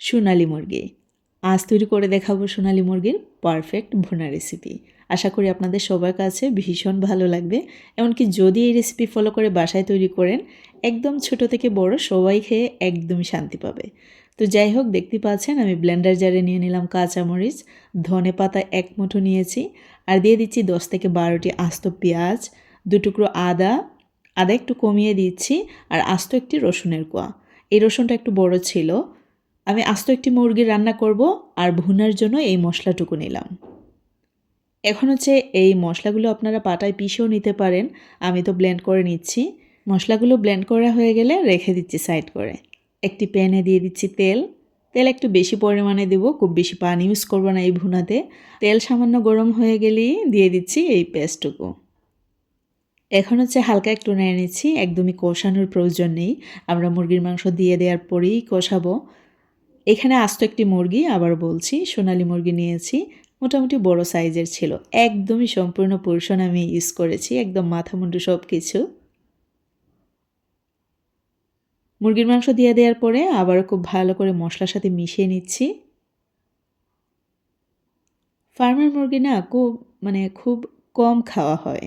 সোনালি মুরগি। আজ তৈরি করে দেখাবো সোনালি মুরগির পারফেক্ট ভুনা রেসিপি আশা করি আপনাদের সবার কাছে ভীষণ ভালো লাগবে। এমনকি যদি এই রেসিপি ফলো করে বাসায় তৈরি করেন, একদম ছোট থেকে বড় সবাই খেয়ে একদমই শান্তি পাবে। তো যাই হোক, দেখতে পাচ্ছেন আমি ব্লেন্ডার জারে নিয়ে নিলাম কাঁচামরিচ, ধনে পাতা এক মুঠো নিয়েছি, আর দিয়ে দিচ্ছি দশ থেকে বারোটি আস্ত পেঁয়াজ, দু টুকরো আদা আদা একটু কমিয়ে দিচ্ছি, আর আস্ত একটি রসুনের কোয়া। এই রসুনটা একটু বড় ছিল আমি আস্ত একটি মুরগি রান্না করব আর ভুনার জন্য এই মশলাটুকু নিলাম। এখন হচ্ছে এই মশলাগুলো আপনারা পাটায় পিষেও নিতে পারেন। আমি তো ব্লেন্ড করে নিচ্ছি। মশলাগুলো ব্লেন্ড করা হয়ে গেলে রেখে দিচ্ছি সাইড করে। একটি প্যানে দিয়ে দিচ্ছি তেল। তেল একটু বেশি পরিমাণে দেব, খুব বেশি পানি ইউজ করব না এই ভুনাতে। তেল সামান্য গরম হয়ে গেলেই দিয়ে দিচ্ছি এই পেস্টটুকু। এখন হচ্ছে হালকা একটু নেড়ে নিচ্ছি, একদমই কষানোর প্রয়োজন নেই। আমরা মুরগির মাংস দিয়ে দেওয়ার পরেই কষাবো। এখানে আস্ত একটি মুরগি, আবার বলছি, সোনালি মুরগি নিয়েছি, মোটামুটি বড় সাইজের ছিল। একদমই সম্পূর্ণ পোর্শন আমি ইউজ করেছি, একদম মাথা মুন্ডু সব কিছু মুরগির মাংস দিয়ে দেওয়ার পরে আবারও খুব ভালো করে মশলার সাথে মিশিয়ে নিচ্ছি। ফার্মের মুরগি না, খুব মানে খুব কম খাওয়া হয়।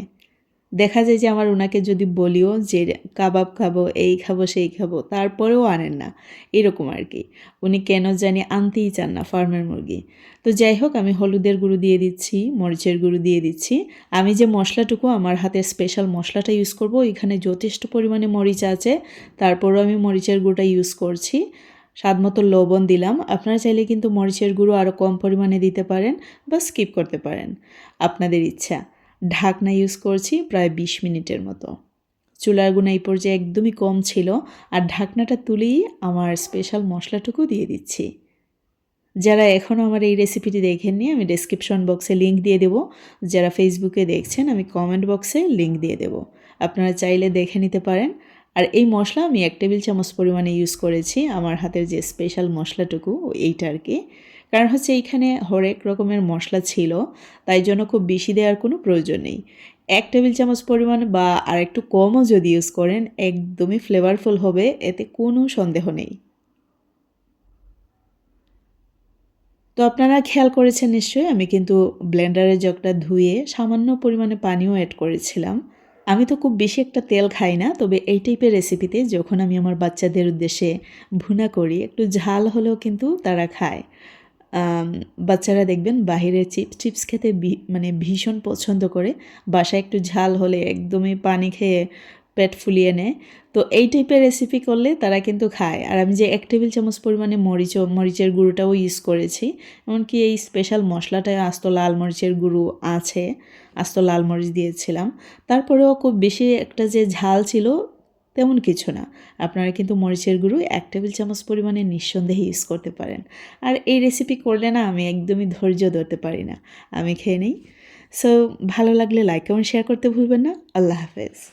দেখা যায় যে আমার ওনাকে যদি বলিও যে, কাবাব খাব, এই খাব, সেই খাব, তারপরেও আনেন না। এরকম আর কি। উনি কেন জানি আনতেই চান না ফার্মের মুরগি। তো যাই হোক, আমি হলুদের গুঁড়ো দিয়ে দিচ্ছি, মরিচের গুঁড়ো দিয়ে দিচ্ছি। আমি যে মশলাটুকু, আমার হাতের স্পেশাল মশলাটা ইউজ করব এখানে যথেষ্ট পরিমাণে মরিচ আছে। তারপরও আমি মরিচের গুঁড়োটা ইউজ করছি। স্বাদ মতো লবণ দিলাম। আপনারা চাইলে কিন্তু মরিচের গুঁড়ো আরও কম পরিমাণে দিতে পারেন বা স্কিপ করতে পারেন। আপনাদের ইচ্ছা। ঢাকনা ইউজ করছি প্রায় বিশ মিনিটের মতো। চুলার গুণা এই পর্যায়ে একদমই কম ছিল আর ঢাকনাটা তুলেই আমার স্পেশাল মশলাটুকু দিয়ে দিচ্ছি। যারা এখনও আমার এই রেসিপিটি দেখেননি, আমি ডেসক্রিপশন বক্সে লিঙ্ক দিয়ে দেব। যারা ফেসবুকে দেখছেন, আমি কমেন্ট বক্সে লিঙ্ক দিয়ে দেব। আপনারা চাইলে দেখে নিতে পারেন। আর এই মশলা আমি এক টেবিল চামচ পরিমাণে ইউজ করেছি। আমার হাতের যে স্পেশাল মশলাটুকু, এইটা আর কি। কারণ হচ্ছে এইখানে হরেক রকমের মশলা ছিল, তাই জন্য খুব বেশি দেওয়ার কোনো প্রয়োজন নেই। এক টেবিল চামচ পরিমাণ বা আর একটু কমও যদি ইউজ করেন, একদমই ফ্লেভারফুল হবে, এতে কোনো সন্দেহ নেই। তো আপনারা খেয়াল করেছেন নিশ্চয়ই, আমি কিন্তু ব্লেন্ডারের জগটা ধুয়ে সামান্য পরিমাণে পানিও অ্যাড করেছিলাম। আমি তো খুব বেশি একটা তেল খাই না, তবে এই টাইপের রেসিপিতে যখন আমি আমার বাচ্চাদের উদ্দেশ্যে ভুনা করি, একটু ঝাল হলেও কিন্তু তারা খায়। বাচ্চারা দেখবেন বাহিরের চিপস চিপস খেতে মানে ভীষণ পছন্দ করে। বাসায় একটু ঝাল হলে একদমই পানি খেয়ে পেট ফুলিয়ে নেয়। তো এই টাইপের রেসিপি করলে তারা কিন্তু খায়। আর আমি যে এক টেবিল চামচ পরিমাণে মরিচ, মরিচের গুঁড়োটাও ইউজ করেছি। এমনকি এই স্পেশাল মশলাটায় আস্ত লাল মরিচের গুঁড়ো আছে, আস্ত লাল মরিচ দিয়েছিলাম। তারপরেও খুব বেশি একটা যে ঝাল ছিল তেমন কিছু না। আপনারা কিন্তু মরিচের গুঁড়ো এক টেবিল চামচ পরিমাণে নিঃসন্দেহে ইউজ করতে পারেন। আর এই রেসিপি করলে না আমি একদমই ধৈর্য ধরতে পারি না। আমি খেয়ে নিই। সো ভালো লাগলে লাইক এবং শেয়ার করতে ভুলবেন না। আল্লাহ হাফেজ।